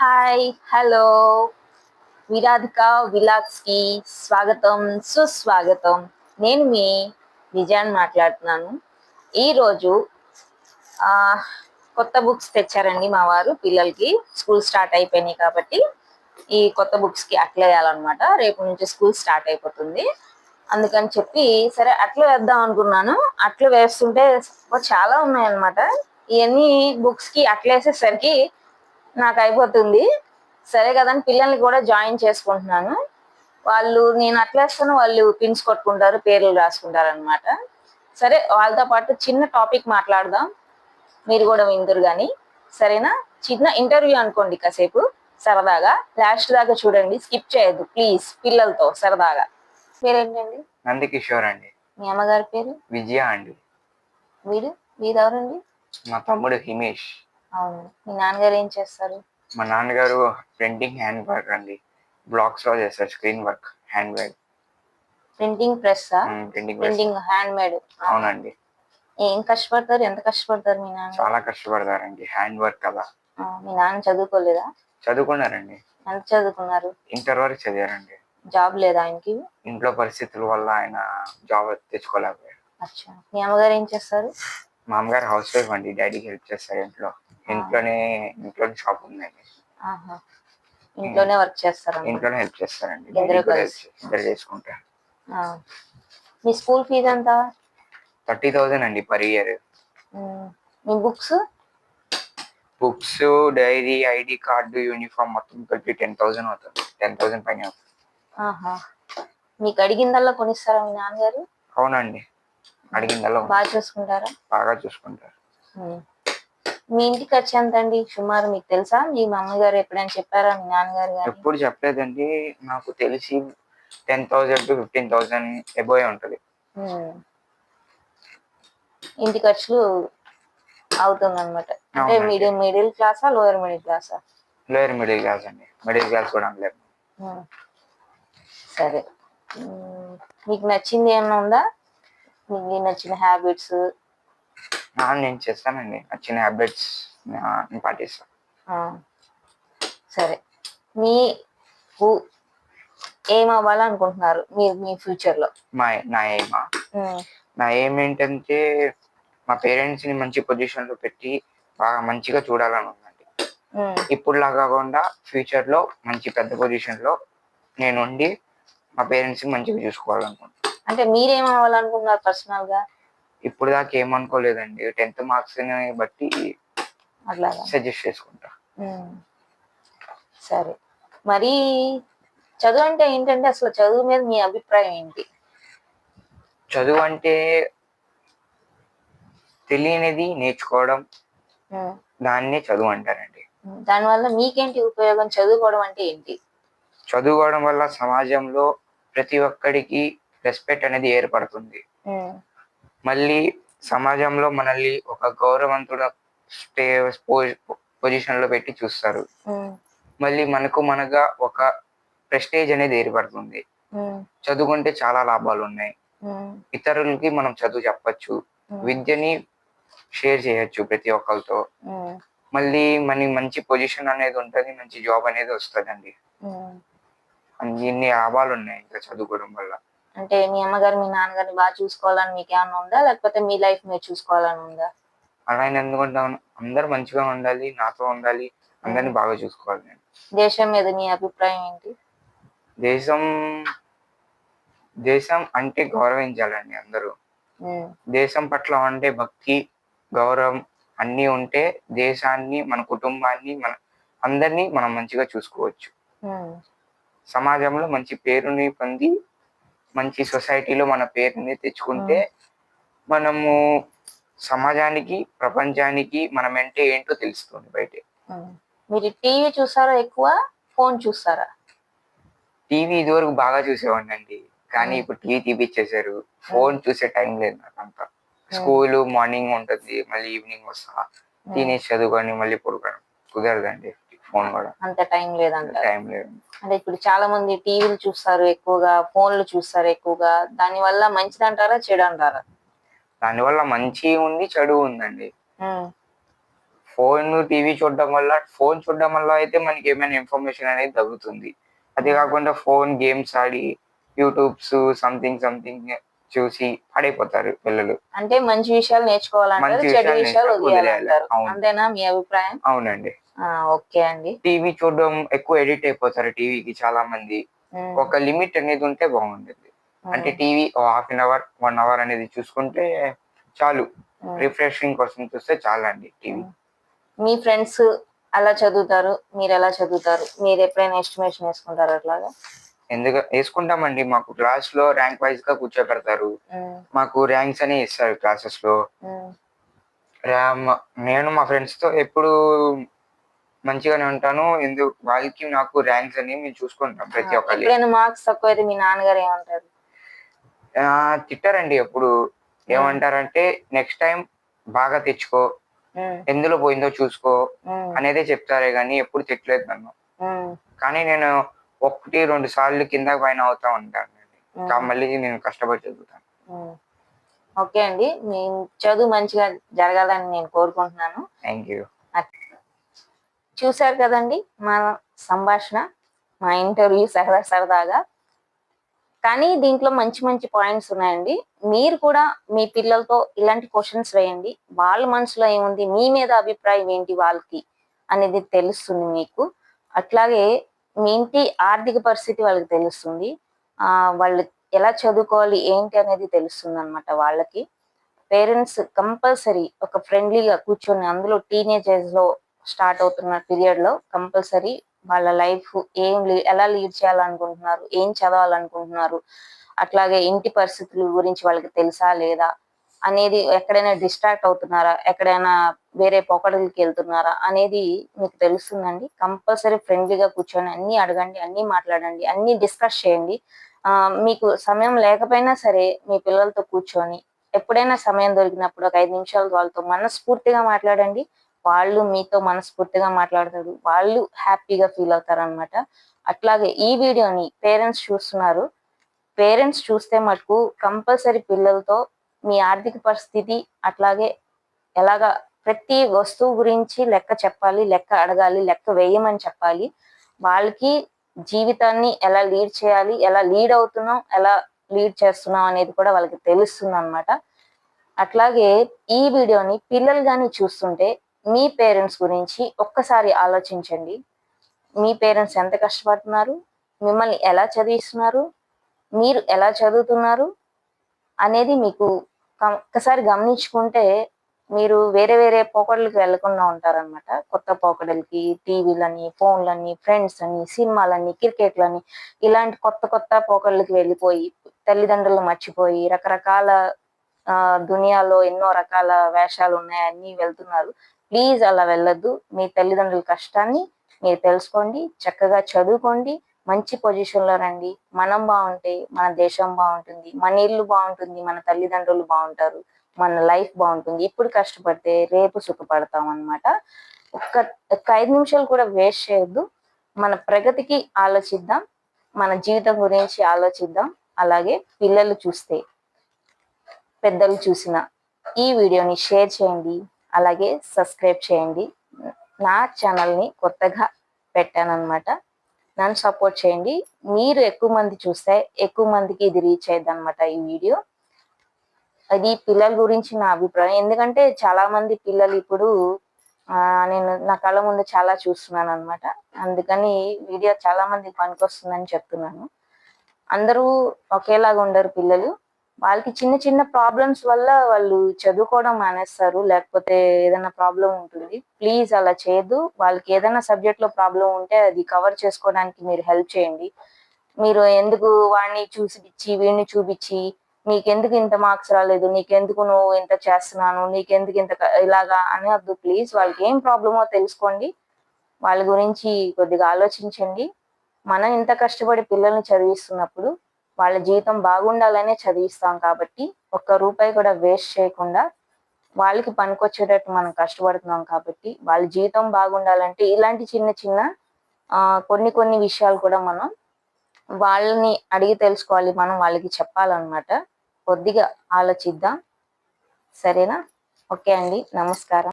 Hi hello విరాధిక విలాక్స్కి స్వాగతం సుస్వాగతం. నేను మీ విజయాన్ని మాట్లాడుతున్నాను. ఈరోజు కొత్త బుక్స్ తెచ్చారండి మా వారు పిల్లలకి. స్కూల్ స్టార్ట్ అయిపోయినాయి కాబట్టి ఈ కొత్త బుక్స్కి అట్లా వేయాలన్నమాట రేపు నుంచి స్కూల్ స్టార్ట్ అయిపోతుంది. అందుకని చెప్పి సరే అట్లా వేద్దాం అనుకున్నాను. అట్లా వేస్తుంటే చాలా ఉన్నాయన్నమాట. ఇవన్నీ బుక్స్కి అట్లా వేసేసరికి నాకు అయిపోతుంది. సరే కదని పిల్లల్ని కూడా జాయిన్ చేసుకుంటున్నాను. వాళ్ళు నేను అట్లా వేస్తాను వాళ్ళు పిన్స్ కొట్టుకుంటారు పేర్లు రాసుకుంటారు అనమాట సరే వాళ్ళతో పాటు చిన్న టాపిక్ మాట్లాడదాం. మీరు కూడా విందురు కానీ సరేనా? చిన్న ఇంటర్వ్యూ అనుకోండి కాసేపు సరదాగా. లాస్ట్ దాకా చూడండి స్కిప్ చేయొద్దు. ప్లీజ్ పిల్లలతో సరదాగా. పేరేంటండి? నందకిషోర్ అండి. మీ అమ్మగారి పేరు? విజయ అండి. వీడు? ఎవరండి మా తమ్ముడు హిమేష్. అవును. మీ నాన్నగారు ఏం చేస్తారు? మా నాన్నగారు ప్రింటింగ్ హ్యాండ్ వర్క్ అండి. బ్లాక్స్లో చేస్తారు screen work handbag printing press printing printing handmade అవునండి. ఏం కష్టపడతారు? ఎంత కష్టపడతారు మీ నాన్న? చాలా కష్టపడతారండి. హ్యాండ్ వర్క్ కదా. మీ నాన్న చదువుకోలేదా? చదువుకున్నారండి. ఎంత చదువుకున్నారు? ఇంటర్ వరకు చదివారండి. జాబ్ లేదా ఆయనకి? ఇంట్లో పరిస్థితుల వల్ల ఆయన జాబ్ తెచ్చుకోలేకపోయారు. అచ్చా. మీ అమ్మగారు ఏం చేస్తారు? మా అమ్మగారు హౌస్ వైఫ్ అండి. డాడీకి హెల్ప్ చేస్తారు ఇంట్లో. ఇంట్లోనే ఇంట్లోనే షాప్ ఉందండి. ఆహా. ఇంట్లోనే వర్క్ చేస్తారు? ఇంట్లోనే హెల్ప్ చేస్తారండి. ఇద్దరు డాడీ కూడా కలిసి. help- ఇద్దరు చేసుకుంటారు. మీ స్కూల్ ఫీజు ఎంత? థర్టీ థౌజండ్ అండి పర్ ఇయర్ ఉమ్, మీ books books diary ID card uniform మొత్తం కలిపి టెన్ థౌసండ్ అవుతుంది. టెన్ థౌసండ్ పైన అవుతుంది. ఆహా. మీకు అడిగిందల్లా కొనిస్తారా మీ నాన్నగారు? అవునండి. అడిగిందల్లా ఉంది. బాగా చూసుకుంటారా? బాగా చూసుకుంటారు. మీ ఇంటికి అండి సుమారు మీకు తెలుసా? మీ మమ్మీ ఎప్పుడైనా చెప్పారా? మీ నాన్నగారు గారు? ఎప్పుడు చెప్పలేదండి. నాకు తెలిసి ten thousand to fifteen thousand above ఉంటుంది. ఇంటి ఖర్చులు అవుతుంది అనమాట అంటే. మిడిల్ మిడిల్ క్లాసా లోయర్ మిడిల్ క్లాసా లోయర్ మిడిల్ క్లాస్ అండి. మిడిల్ క్లాస్ కూడా అనలేదు. సరే. మీకు నచ్చింది ఏమన్నా ఉందా? మీకు నచ్చిన హ్యాబిట్స్ నేను చేస్తానండి. నచ్చిన హ్యాబిట్స్ పాటిస్తాను సరే. మీ ఏం అవ్వాలనుకుంటున్నారు మీరు మీ ఫ్యూచర్లో? మా నా ఉమ్, నా ఎయిమ్ ఏంటంటే మా పేరెంట్స్ని మంచి పొజిషన్లో పెట్టి బాగా మంచిగా చూడాలని ఉందండి. ఉమ్, ఇప్పుడులా కాకుండా ఫ్యూచర్లో మంచి పెద్ద పొజిషన్లో నేను ఉండి మా పేరెంట్స్ని మంచిగా చూసుకోవాలనుకుంటున్నాను అంటే మీరేం అవ్వాలనుకుంటున్నారు పర్సనల్గా ఇప్పుడు దాకా ఏమనుకోలేదండి. టెన్త్ మార్క్స్ బట్టి అట్లాగా? సజెస్ట్ చేసుకుంటా. సరే. మరి చదువు అంటే ఏంటంటే అసలు చదువు మీద మీ అభిప్రాయం ఏంటి? చదువు అంటే తెలియనిది నేర్చుకోవడం. దాన్నే చదువు అంటారండి. దానివల్ల మీకేంటి ఉపయోగం? చదువుకోవడం అంటే ఏంటి? చదువుకోవడం వల్ల సమాజంలో ప్రతి ఒక్కడికి రెస్పెక్ట్ అనేది ఏర్పడుతుంది. మళ్ళీ సమాజంలో మనల్ని ఒక గౌరవంతుడ స్టే పొజిషన్లో పెట్టి చూస్తారు. మళ్ళీ మనకు మనగా ఒక ప్రెస్టేజ్ అనేది ఏర్పడుతుంది. చదువుకుంటే చాలా లాభాలు ఉన్నాయి. ఇతరులకి మనం చదువు చెప్పచ్చు. విద్యని షేర్ చేయొచ్చు ప్రతి ఒక్కరితో. మళ్ళీ మనకి మంచి పొజిషన్ అనేది ఉంటుంది మంచి జాబ్ అనేది వస్తుందండి. ఇన్ని లాభాలు ఉన్నాయి ఇంకా చదువుకోవడం వల్ల. అంటే మీ అమ్మగారు మీ నాన్నగారిని బాగా చూసుకోవాలని మీకు ఏమైనా ఉందా? లేకపోతే మీ లైఫ్ మీరు చూసుకోవాలని ఉందా? అలా నేను ఎందుకుంటాను? అందరు మంచిగా ఉండాలి నాతో ఉండాలి అందరిని బాగా చూసుకోవాలి నేను. దేశం మీద మీ అభిప్రాయం ఏంటి? దేశం దేశం అంటే గౌరవించాలండి అందరూ. దేశం పట్ల ఉండే భక్తి గౌరవం అన్నీ ఉంటే దేశాన్ని మన కుటుంబాన్ని మన అందరినీ మనం మంచిగా చూసుకోవచ్చు. సమాజంలో మంచి పేరుని పొంది మంచి సొసైటీలో మన పేరుని తెచ్చుకుంటే మనము సమాజానికి ప్రపంచానికి మనం అంటే ఏంటో తెలుస్తుంది బయట. మీరు టీవీ చూసారా ఎక్కువ? ఫోన్ చూస్తారా టీవీ ఇదివరకు బాగా చూసేవాడిని అండి. కానీ. ఇప్పుడు టీవీ తీపిచ్చేసారు ఫోన్ చూసే టైం లేదు నాకు అంతా స్కూల్ మార్నింగ్ ఉంటుంది మళ్ళీ ఈవినింగ్ వస్తా. తినేసి చదువుకొని మళ్ళీ పడుకోవడం కుదరదండి. ఫోన్ కూడా. అంత టైం లేదంటారు. టైం లేదు. అంటే ఇప్పుడు చాలా మంది టీవీలు చూస్తారు ఎక్కువగా ఫోన్లు చూస్తారు ఎక్కువగా. దాని వల్ల మంచిది అంటారా చెడు అంటారా? దానివల్ల మంచి ఉంది చెడు ఉందండి. ఫోన్ టీవీ చూడడం వల్ల ఫోన్ చూడడం వల్ల అయితే మనకి ఏమైనా ఇన్ఫర్మేషన్ అనేది తగ్గుతుంది అదే కాకుండా ఫోన్ గేమ్స్ ఆడి యూట్యూబ్స్ సంథింగ్ సంథింగ్ చూసి పడైపోతారు పిల్లలు. అంటే మంచి విషయాలు నేర్చుకోవాలంటారు మంచి చెడు విషయాలు. అంతేనా మీ అభిప్రాయం? అవునండి. ఓకే అండి. టీవీ చూడడం ఎక్కువ ఎడిట్ అయిపోతారు టీవీకి చాలా మంది ఒక లిమిట్ అనేది ఉంటే బాగుంటుంది అంటే TV half an hour one hour అనేది చూసుకుంటే చాలు. రిఫ్రెషింగ్ కోసం చూస్తే చాలండి టీవీ. మీ ఫ్రెండ్స్ అలా చదువుతారు మీరు ఎలా చదువుతారు? మీరు ఎప్పుడైనా ఎస్టిమేషన్ వేసుకుంటారు అట్లాగా? ఎందుకు? వేసుకుంటామండి. మాకు క్లాస్లో ర్యాంక్ వైజ్గా కూర్చోబెడతారు. మాకు ర్యాంక్స్ అని ఇస్తారు క్లాసెస్లో. నేను మా ఫ్రెండ్స్తో ఎప్పుడు మంచిగానే ఉంటాను. ఎందుకు వాళ్ళకి నాకు ర్యాంక్స్ అని మేము చూసుకుంటాం ప్రతి ఒక్కరి ఎప్పుడైనా మార్క్స్ తక్కువ అయితే మీ నాన్నగారు ఏమంటారు? తిట్టారండి ఎప్పుడు. ఏమంటారంటే నెక్స్ట్ టైం బాగా తెచ్చుకో. ఉమ్, ఎందులో పోయిందో చూసుకో. ఉమ్, అనేదే చెప్తారే కానీ ఎప్పుడు తిట్టలేదు నన్ను. ఉమ్, కానీ నేను ఒకటి రెండు సార్లు కింద పైన అవుతా ఉంటాను ఉమ్. మళ్ళీ నేను కష్టపడి చదువుతాను. ఉమ్. ఓకే అండి. మీ చదువు మంచిగా జరగాలని నేను కోరుకుంటున్నాను. Thank you. చూశారు కదండి మన సంభాషణ మా ఇంటర్వ్యూ సరదా సరదాగా. కానీ దీంట్లో మంచి మంచి పాయింట్స్ ఉన్నాయండి. మీరు కూడా మీ పిల్లలతో ఇలాంటి క్వశ్చన్స్ వేయండి. వాళ్ళ మనసులో ఏముంది మీ మీద అభిప్రాయం ఏంటి వాళ్ళకి అనేది తెలుస్తుంది మీకు. అట్లాగే మీ ఇంటి ఆర్థిక పరిస్థితి వాళ్ళకి తెలుస్తుంది. ఆ వాళ్ళు ఎలా చదువుకోవాలి ఏంటి అనేది తెలుస్తుంది అనమాట వాళ్ళకి. పేరెంట్స్ కంపల్సరీ ఒక ఫ్రెండ్లీగా కూర్చొని అందులో టీనేజ్లో స్టార్ట్ అవుతున్న పీరియడ్లో కంపల్సరీ వాళ్ళ లైఫ్ ఏం లీ- ఎలా లీడ్ చేయాలనుకుంటున్నారు ఏం చదవాలనుకుంటున్నారు అట్లాగే ఇంటి పరిస్థితుల గురించి వాళ్ళకి తెలుసా లేదా అనేది ఎక్కడైనా డిస్ట్రాక్ట్ అవుతున్నారా ఎక్కడైనా వేరే పోకడలకి వెళ్తున్నారా అనేది మీకు తెలుస్తుందండి. కంపల్సరీ ఫ్రెండ్లీగా కూర్చొని అన్ని అడగండి అన్ని మాట్లాడండి అన్ని డిస్కస్ చేయండి. ఆ, మీకు సమయం లేకపోయినా సరే మీ పిల్లలతో కూర్చొని ఎప్పుడైనా సమయం దొరికినప్పుడు ఒక ఐదు నిమిషాలు వాళ్ళతో మనస్ఫూర్తిగా మాట్లాడండి. వాళ్ళు మీతో మనస్ఫూర్తిగా మాట్లాడతారు. వాళ్ళు హ్యాపీగా ఫీల్ అవుతారు అనమాట అట్లాగే ఈ వీడియోని పేరెంట్స్ చూస్తున్నారు. పేరెంట్స్ చూస్తే మటుకు కంపల్సరీ పిల్లలతో మీ ఆర్థిక పరిస్థితి అట్లాగే ఎలాగా ప్రతి వస్తువు గురించి లెక్క చెప్పాలి లెక్క అడగాలి లెక్క వేయమని చెప్పాలి. వాళ్ళకి జీవితాన్ని ఎలా లీడ్ చేయాలి ఎలా లీడ్ అవుతున్నాం ఎలా లీడ్ చేస్తున్నాం అనేది కూడా వాళ్ళకి తెలుస్తుంది అనమాట అట్లాగే ఈ వీడియోని పిల్లలు కానీ చూస్తుంటే మీ పేరెంట్స్ గురించి ఒక్కసారి ఆలోచించండి. మీ పేరెంట్స్ ఎంత కష్టపడుతున్నారు? మిమ్మల్ని ఎలా చదివిస్తున్నారు? మీరు ఎలా చదువుతున్నారు? అనేది మీకు ఒక్కసారి గమనించుకుంటే మీరు వేరే వేరే పోకడలకు వెళ్ళకుండా ఉంటారన్నమాట. కొత్త పోకడలకి టీవీలని ఫోన్లని ఫ్రెండ్స్ అని సినిమాలని క్రికెట్లని ఇలాంటి కొత్త కొత్త పోకడలకి వెళ్ళిపోయి తల్లిదండ్రులు మర్చిపోయి రకరకాల ఆ దునియాలో ఎన్నో రకాల వేషాలు ఉన్నాయి అన్ని వెళ్తున్నారు. ప్లీజ్ అలా వెళ్ళొద్దు. మీ తల్లిదండ్రుల కష్టాన్ని మీరు తెలుసుకోండి చక్కగా చదువుకోండి మంచి పొజిషన్లో రండి. మనం బాగుంటే మన దేశం బాగుంటుంది మన ఇల్లు బాగుంటుంది మన తల్లిదండ్రులు బాగుంటారు మన లైఫ్ బాగుంటుంది. ఇప్పుడు కష్టపడితే రేపు సుఖపడతాం అనమాట ఒక్క ఒక్క ఐదు నిమిషాలు కూడా వేస్ట్ చేయొద్దు. మన ప్రగతికి ఆలోచిద్దాం మన జీవితం గురించి ఆలోచిద్దాం. అలాగే పిల్లలు చూస్తే పెద్దలు చూసిన ఈ వీడియోని షేర్ చేయండి. అలాగే సబ్స్క్రైబ్ చేయండి. నా ఛానల్ని కొత్తగా పెట్టానన్నమాట. నన్ను సపోర్ట్ చేయండి. మీరు ఎక్కువ మంది చూస్తే ఎక్కువ మందికి ఇది రీచ్ అయ్యింది అనమాట ఈ వీడియో. అది పిల్లల గురించి నా అభిప్రాయం. ఎందుకంటే చాలా మంది పిల్లలు ఇప్పుడు నేను నా కళ్ళ ముందు చాలా చూస్తున్నాను అనమాట అందుకని వీడియో చాలా మందికి పనికొస్తుందని చెప్తున్నాను. అందరూ ఒకేలాగా ఉండరు పిల్లలు. వాళ్ళకి చిన్న చిన్న ప్రాబ్లమ్స్ వల్ల వాళ్ళు చదువుకోవడం మానేస్తారు. లేకపోతే ఏదైనా ప్రాబ్లం ఉంటుంది. ప్లీజ్ అలా చేయదు వాళ్ళకి ఏదైనా సబ్జెక్ట్లో ప్రాబ్లం ఉంటే అది కవర్ చేసుకోవడానికి మీరు హెల్ప్ చేయండి. మీరు ఎందుకు వాడిని చూసిపిచ్చి వీడిని చూపించి నీకెందుకు ఇంత మార్క్స్ రాలేదు నీకెందుకు నువ్వు ఇంత చేస్తున్నాను నీకెందుకు ఇంత ఇలాగా ఇలాగా అనవద్దు ప్లీజ్ వాళ్ళకి ఏం ప్రాబ్లమో తెలుసుకోండి. వాళ్ళ గురించి కొద్దిగా ఆలోచించండి. మనం ఇంత కష్టపడి పిల్లల్ని చదివిస్తున్నప్పుడు వాళ్ళ జీవితం బాగుండాలనే చదివిస్తాం కాబట్టి ఒక్క రూపాయి కూడా వేస్ట్ చేయకుండా వాళ్ళకి పనికొచ్చేటట్టు మనం కష్టపడుతున్నాం కాబట్టి వాళ్ళ జీవితం బాగుండాలంటే ఇలాంటి చిన్న చిన్న ఆ, కొన్ని కొన్ని విషయాలు కూడా మనం వాళ్ళని అడిగి తెలుసుకోవాలి. మనం వాళ్ళకి చెప్పాలన్నమాట. కొద్దిగా ఆలోచిద్దాం. సరేనా? ఓకే అండి. నమస్కారం.